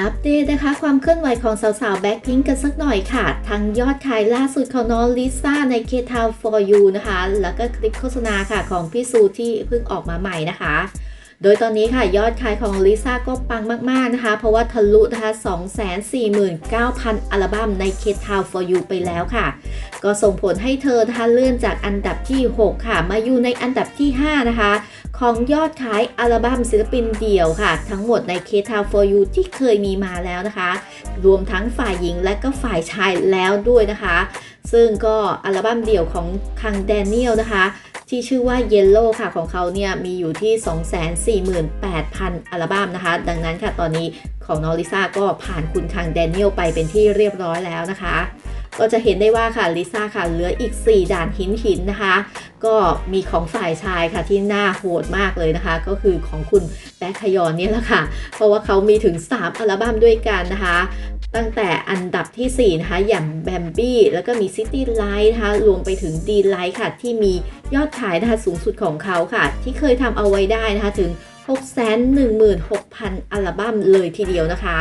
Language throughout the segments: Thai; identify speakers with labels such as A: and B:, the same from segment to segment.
A: อัปเดตนะคะ ความเคลื่อนไหวของสาวๆแบ็คพิงกันสักหน่อยค่ะ ทั้งยอดขายล่าสุดของน้องลิซ่าใน K Town for You นะคะ แล้วก็คลิปโฆษณาค่ะของพี่ซูที่เพิ่งออกมาใหม่นะคะ โดยตอนนี้ค่ะยอดขายของลิซ่าก็ปังมาก ๆ นะคะ เพราะว่าทะลุนะคะ249,000 อัลบั้มใน K Town for You ไปแล้วค่ะ ก็ส่งผลให้เธอนะคะเลื่อนจากอันดับที่ 6 ค่ะ มาอยู่ในอันดับที่ 5 นะคะ ของยอดขายอัลบั้มศิลปินเดี่ยวค่ะ ทั้งหมดใน K Town for You ที่เคยมีมาแล้วนะคะ รวมทั้งฝ่ายหญิงและก็ฝ่ายชายแล้วด้วยนะคะ ซึ่งก็อัลบั้มเดี่ยวของคังแดเนียลนะคะ ที่ชื่อว่า Yellow ค่ะของเขาเนี่ยมีอยู่ที่ 248,000 อัลบั้มนะคะ ดังนั้นค่ะตอนนี้ของน้องลิซ่าก็ผ่านคุณคังแดเนียลไปเป็นที่เรียบร้อยแล้วนะคะ ก็จะเห็นได้ว่าค่ะลิซ่าค่ะเหลืออีก 4 ด่านหินหินนะคะ ก็มีของฝ่ายชายค่ะที่น่าโหดมากเลยนะคะ ก็คือของคุณแบ็คขยอนเนี่ยแหละค่ะ เพราะว่าเขามีถึง 3 อัลบั้มด้วยกันนะคะ ตั้งแต่อันดับทีสี่ 4 นะคะ อย่างแบมบี้แล้วก็มี City Light นะคะ รวมไปถึง D Light ค่ะ ที่มียอดขายนะคะสูงสุดของเขาค่ะ ที่เคยทำเอาไว้ได้นะคะถึง 616,000 อัลบั้มเลยทีเดียวนะคะ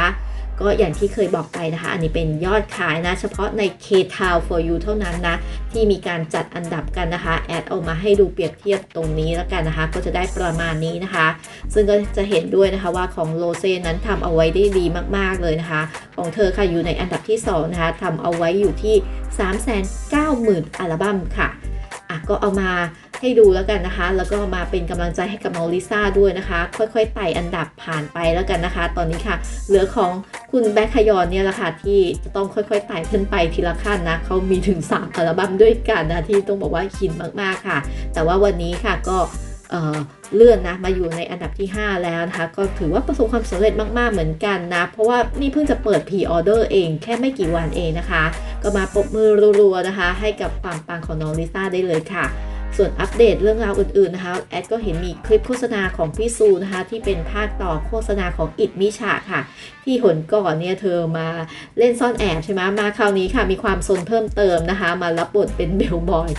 A: ก็อย่างที่เคยบอกไปนะคะ อันนี้เป็นยอดขายนะ เฉพาะใน K Town for You เท่านั้นนะ ที่มีการจัดอันดับกันนะคะ แอดเอามาให้ดูเปรียบเทียบตรงนี้แล้วกันนะคะ ก็จะได้ประมาณนี้นะคะ ซึ่งก็จะเห็นด้วยนะคะว่าของโลเซนั้นทำเอาไว้ได้ดีมากๆเลยนะคะ ของเธอค่ะอยู่ในอันดับที่ 2 นะคะทำเอาไว้อยู่ที่ 390,000 อัลบั้มค่ะอะ ก็เอามาให้ดูแล้วกันนะคะ แล้วก็มาเป็นกำลังใจให้กับน้องลิซ่าด้วยนะคะ ค่อยๆไต่อันดับผ่านไปแล้วกันนะคะ ตอนนี้ค่ะ เหลือของ คุณแบ็คขยอนเนี่ยแหละค่ะที่จะต้องค่อยๆไต่ขึ้นไปทีละขั้นนะเขามีถึง 3 อัลบั้มด้วยกันนะที่ต้องบอกว่าหินมากๆค่ะ แต่ว่าวันนี้ค่ะก็เเลื่อนนะมาอยู่ในอันดับที่ 5 แล้วนะคะก็ถือว่าประสบความสำเร็จมากๆเหมือนกันนะ เพราะว่านี่เพิ่งจะเปิดพรีออเดอร์เองแค่ไม่กี่วันเองนะคะ ก็มาปรบมือรัวๆนะคะ ให้กับความปังของน้องลิซ่าได้เลยค่ะ ส่วนอัปเดตเรื่องราวอื่นๆนะคะแอดก็เห็นมีคลิปโฆษณาของพี่ซูนะคะที่เป็นภาคต่อโฆษณาของอิดมิชาค่ะ ที่หนก่อนเนี่ยเธอมาเล่นซ่อนแอบใช่ไหมมาคราวนี้ค่ะมีความสนเพิ่มเติมนะคะ มารับบทเป็นเบลบอย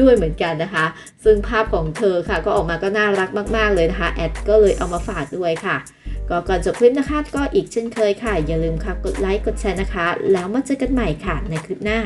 A: ด้วยเหมือนกันนะคะ ซึ่งภาพของเธอค่ะก็ออกมาก็น่ารักมาก ๆเลยนะคะแอดก็เลยเอามาฝากด้วยค่ะก็ก่อนจบคลิปนะคะ ก็อีกเช่นเคยค่ะ อย่าลืมค่ะกดไลค์กดแชร์นะคะ แล้วมาเจอกันใหม่ค่ะในคลิปหน้า